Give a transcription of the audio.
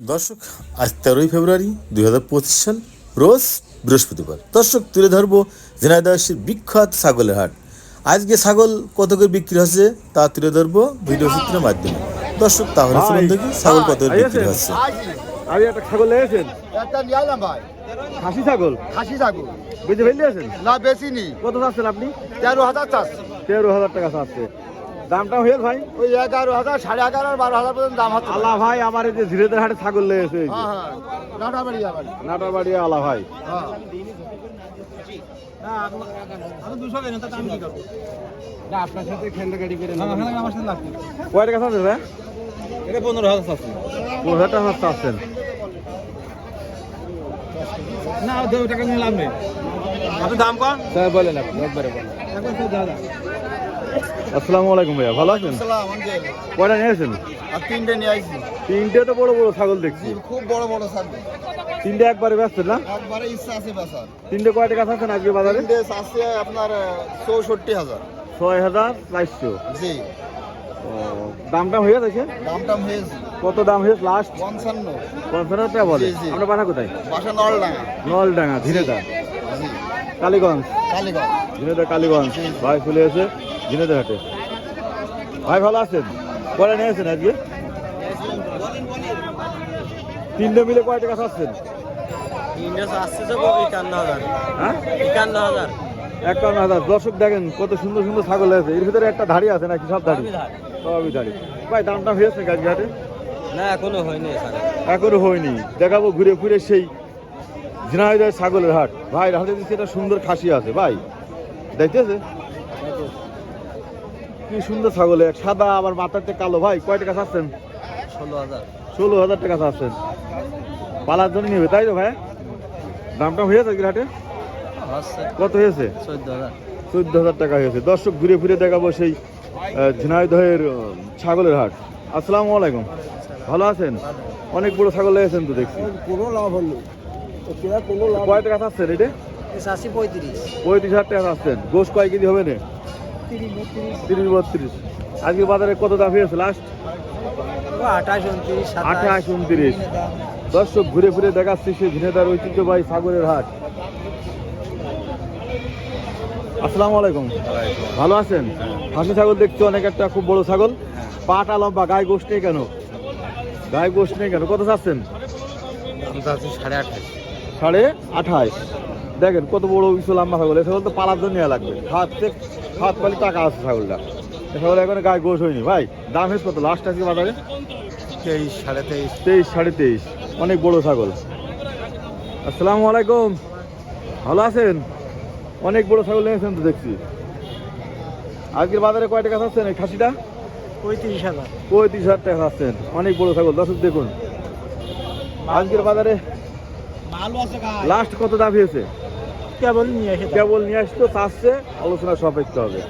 দর্শক আজ তেরোই ফেব্রুয়ারি দুই হাজার পঁচিশ সাল রোজ বৃহস্পতিবার। দর্শক তুলে ধরবো জেনাদাসের বিখ্যাত ছাগলের হাট। আজকে ছাগল কত করে বিক্রি হচ্ছে তা তুলে ধরবো ভিডিও চিত্রের মাধ্যমে। দর্শক তাহলে চলুন দেখি ছাগল কত করে বিক্রি হচ্ছে। আমি একটা ছাগল লেগেছেন একটা নিয়ে ভাই খাসি ছাগল? খাসি থাকো বেঁচে ফেলিয়েছেন না বেশি নি কত চাচ্ছেন আপনি? তেরো হাজার চাষ তেরো হাজার টাকা চাচ্ছে। দামটা হয়ে ভাই? ওই এগারো হাজার সাড়ে এগারো আর বারো হাজার পর্যন্ত দাম হচ্ছে। আল্লাহ ভাই আমার এই যে ধীরেদের হাটে ছাগল লেগেছে। হ্যাঁ হ্যাঁ। নাটাবাড়ি আল্লাহ ভাই। হ্যাঁ। কয় টাকা চাচ্ছেন ভাই? এটা পনেরো হাজার চাচ্ছি। পনেরো হাজার টাকা চাচ্ছেন। না দু টাকা নিয়ে লাভ নেই। আপনি দাম কম বলেন আপনি একবারে বলেন। আসসালামু আলাইকুম ভাইয়া ভালো আছেন? কয়টা আর তিনটে নিয়ে আসছি। তিনটে তো বড় বড় ছাগল দেখছি। খুব বড় বড় থাকবে তিনটে একবারে ব্যস্ত না? একবারে ইচ্ছা আছে বেচার। তিনটে কয় টাকা চাচ্ছেন আজকে বাজারে? আছে আপনার চৌষট্টি হাজার। ছয় হাজার চারশো। জি। ও, দামটা হয়ে গেছে? দাম টাম হয়েছে। কত দাম হয়েছে লাস্ট পঞ্চান্ন। পঞ্চান্ন টাকা বলে। আমরা বাসা কোথায়? বাসা নলডাঙ্গা। নলডাঙ্গা ঝিনেদা জি কালীগঞ্জ। কালীগঞ্জ। ঝিনেদা কালীগঞ্জ। ভাই চলে এসে ঝিনেদা হাটে। ভাই ভালো আছেন? কয়টা নিয়েছেন আজকে। তিনটে মিলে কয় টাকা চাচ্ছেন? একান্ন হাজার। হ্যাঁ? একান্ন হাজার। দর্শক দেখেন কত সুন্দর সুন্দর ছাগল আছে। এর ভিতরে একটা ধাড়ি আছে নাকি? সব ধাড়ি। সবই ধাড়ি। ভাই দাম দামটা হয়েছে হাটে? না এখনও হয়নি এখনও হয়নি। দেখাবো ঘুরে ফিরে সেই ঝিনাইদের ছাগলের হাট। ভাই হাতে দিচ্ছে একটা সুন্দর খাসি আছে ভাই। দেখতেছে? কি সুন্দর ছাগল সাদা আবার মাথাতে কালো। ভাই কয় টাকা চাচ্ছেন? ষোলো হাজার। ষোলো হাজার টাকা চাচ্ছেন। পালার জন্য নেবে তাই তো ভাই? দামটা হয়েছে আজকের হাটে? কত হয়েছে? চোদ্দ হাজার। টাকা হয়েছে। দর্শক ঘুরে ফিরে দেখাবো সেই ঝিনাইদহের ছাগলের হাট। আসসালামু আলাইকুম। ভালো আছেন? অনেক বড় ছাগল লেগেছেন তো দেখছি। কোনো লাভ হলো কয় টাকা চাচ্ছেন এটা আশি পঁয়ত্রিশ পঁয়ত্রিশ হাজার টাকা চাচ্ছেন গোস কয় কেজি হবে না তিরিশ বত্রিশ আজকে বাজারে কত দাম হয়েছে লাস্ট আঠাশ উনত্রিশ আঠাশ উনত্রিশ দর্শক ঘুরে ফিরে দেখাচ্ছি সে ঝিনেদার ঐতিহ্যবাহী সাগরের হাট। আসসালামু আলাইকুম। ভালো আছেন? হাসি ছাগল দেখছি অনেক একটা খুব বড় ছাগল। পাটা লম্বা গায়ে গোশ নেই কেন? গায়ে গোশ নেই কেন? কত চাচ্ছেন সাড়ে আঠাশ সাড়ে আঠাশ দেখেন কত বড় কিছু লম্বা ছাগল। ছাগল তো পালার জন্য লাগবে। হাত হাত পালি টাকা আছে ছাগলটা ছাগল এখন গায়ে গোশ হয়নি। ভাই দাম হেস কত? লাস্ট আজকে বাজারে? তেইশ সাড়ে তেইশ। তেইশ সাড়ে তেইশ। অনেক বড় ছাগল। আসসালামু আলাইকুম। ভালো আছেন? অনেক বড় ছাগল নিয়েছেন তো দেখছি। আজকের বাজারে কয় টাকা চাচ্ছেন এই খাসিটা? পঁয়ত্রিশ হাজার। পঁয়ত্রিশ হাজার টাকা চাচ্ছেন অনেক বড় ছাগল। দর্শক দেখুন। আজকের বাজারে আছে লাস্ট কত দাম হয়েছে? কেবল নিয়ে এসে কেবল নিয়ে আসতো তার আলোচনা সাপেক্ষ হবে।